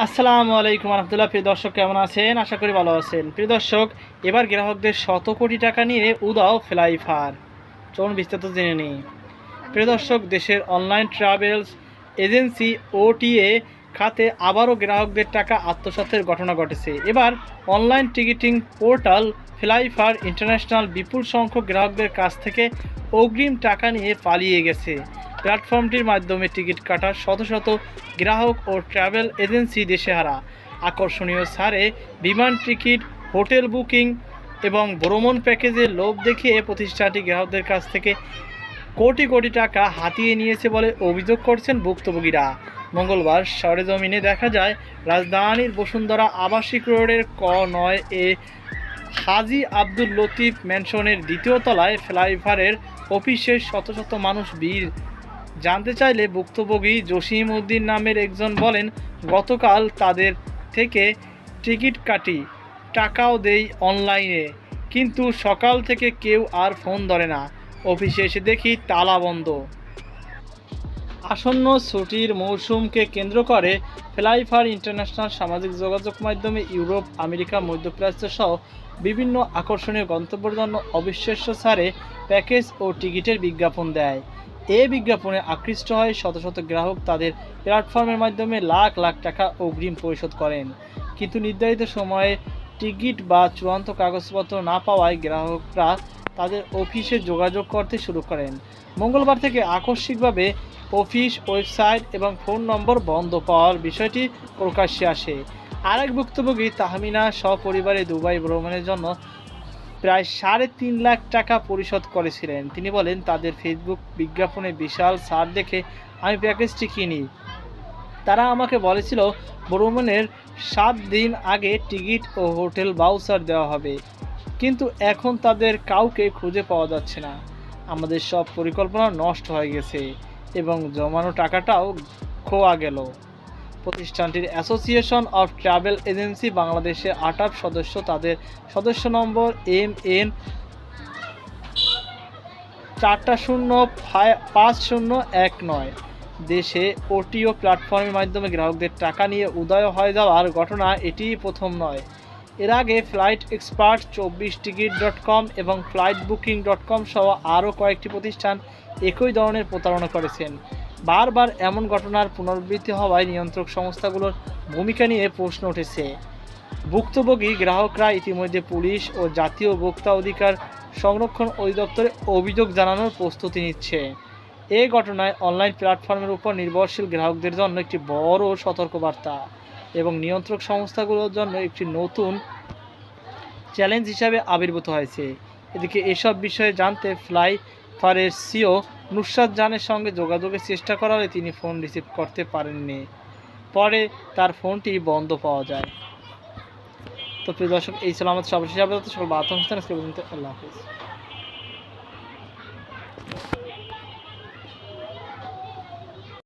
আসসালামু আলাইকুম রহমতুল্লাহ। প্রিয় দর্শক, কেমন আছেন? আশা করি ভালো আছেন। প্রিয় দর্শক, এবার গ্রাহকদের শত কোটি টাকা নিয়ে উদাও ফ্লাইফার চলুন বিস্তারিত জেনে নিই। প্রিয় দর্শক, দেশের অনলাইন ট্রাভেলস এজেন্সি ওটিএ খাতে আবারও গ্রাহকদের টাকা আত্মসাতের ঘটনা ঘটেছে। এবার online ticketing portal Flyfar international বিপুল সংখ্যক গ্রাহকদের কাছ থেকে অগ্রিম টাকা নিয়ে পালিয়ে গেছে। প্ল্যাটফর্মটির মাধ্যমে টিকিট কাটার শত শত গ্রাহক ও ট্রাভেল এজেন্সি দেশেহারা। আকর্ষণীয় ছাড়ে বিমান টিকিট, হোটেল বুকিং এবং ভ্রমণ প্যাকেজের লোভ দেখিয়ে প্রতিষ্ঠানটি গ্রাহকদের কাছ থেকে কোটি কোটি টাকা হাতিয়ে নিয়েছে বলে অভিযোগ করছেন ভুক্তভোগীরা। মঙ্গলবার সরেজমিনে দেখা যায়, রাজধানীর বসুন্ধরা আবাসিক রোডের ক নয় এ হাজি আব্দুল লতিফ ম্যানশনের দ্বিতীয় তলায় ফ্লাইভারের অফিসে শত শত মানুষ ভিড় জানতে চাইলে ভুক্তভোগী জসিম উদ্দিন নামের একজন বলেন, গতকাল তাদের থেকে টিকিট কাটি, টাকাও দেই অনলাইনে। কিন্তু সকাল থেকে কেউ আর ফোন ধরে না। অফিসে এসে দেখি তালা বন্ধ। আসন্ন ছুটির মৌসুমকে কেন্দ্র করে ফ্লাইফার ইন্টারন্যাশনাল সামাজিক যোগাযোগ মাধ্যমে ইউরোপ, আমেরিকা, মধ্যপ্রাচ্য সহ বিভিন্ন আকর্ষণীয় গন্তব্যের জন্য অবিশ্বাস্য ছাড়ে প্যাকেজ ও টিকিটের বিজ্ঞাপন দেয়। এ বিজ্ঞাপনে আকৃষ্ট হয় শত শত গ্রাহক তাদের প্ল্যাটফর্মের মাধ্যমে লাখ লাখ টাকা অগ্রিম পরিশোধ করেন। কিন্তু নির্ধারিত সময়ে টিকিট বা চূড়ান্ত কাগজপত্র না পাওয়ায় গ্রাহকরা তাদের অফিসে যোগাযোগ করতে শুরু করেন। মঙ্গলবার থেকে আকস্মিকভাবে অফিস, ওয়েবসাইট এবং ফোন নম্বর বন্ধ পাওয়ার বিষয়টি প্রকাশ্যে আসে। আরেক ভুক্তভোগী তাহমিনা সপরিবারে দুবাই ভ্রমণের জন্য প্রায় সাড়ে তিন লাখ টাকা পরিশোধ করেছিলেন। তিনি বলেন, তাদের ফেসবুক বিজ্ঞাপনে বিশাল ছাড় দেখে আমি প্যাকেজটি কিনি। তারা আমাকে বলেছিল, ভ্রমণের সাত দিন আগে টিকিট ও হোটেল বাউচার দেওয়া হবে। কিন্তু এখন তাদের কাউকে খুঁজে পাওয়া যাচ্ছে না। আমাদের সব পরিকল্পনা নষ্ট হয়ে গেছে এবং জমানো টাকাটাও খোয়া গেল। প্রতিষ্ঠানটির অ্যাসোসিয়েশন অফ ট্রাভেল এজেন্সি বাংলাদেশের আটাপ সদস্য, তাদের সদস্য নম্বর এম এন চারটা শূন্য পাঁচ শূন্য এক নয়। দেশে ওটিও প্ল্যাটফর্মের মাধ্যমে গ্রাহকদের টাকা নিয়ে উদয় হয়ে যাওয়ার ঘটনা এটিই প্রথম নয়। এর আগে ফ্লাইট এক্সপার্ট চব্বিশ টিকিট ডট কম এবং ফ্লাইট বুকিং ডট কম সহ আরও কয়েকটি প্রতিষ্ঠান একই ধরনের প্রতারণা করেছেন। বারবার এমন ঘটনার পুনরাবৃত্তি হওয়ায় নিয়ন্ত্রক সংস্থাগুলোর ভূমিকা নিয়ে প্রশ্ন উঠেছে। ভুক্তভোগী গ্রাহকরা ইতিমধ্যে পুলিশ ও জাতীয় ভোক্তা অধিকার সংরক্ষণ অধিদপ্তরে অভিযোগ জানানোর প্রস্তুতি নিচ্ছে। এ ঘটনায় অনলাইন প্ল্যাটফর্মের উপর নির্ভরশীল গ্রাহকদের জন্য একটি বড় সতর্কবার্তা এবং নিয়ন্ত্রক সংস্থাগুলোর জন্য একটি নতুন চ্যালেঞ্জ হিসাবে আবির্ভূত হয়েছে। এদিকে এসব বিষয়ে জানতে ফ্লাই ফারের সিও নুসরাত জানের সঙ্গে যোগাযোগের চেষ্টা করালে তিনি ফোন রিসিভ করতে পারেননি। পরে তার ফোনটি বন্ধ পাওয়া যায়। তো প্রিয় দর্শক, এই ছিল আমাদের সর্বশেষ আপাতত সকল পর্যন্ত আল্লাহ হাফিজ।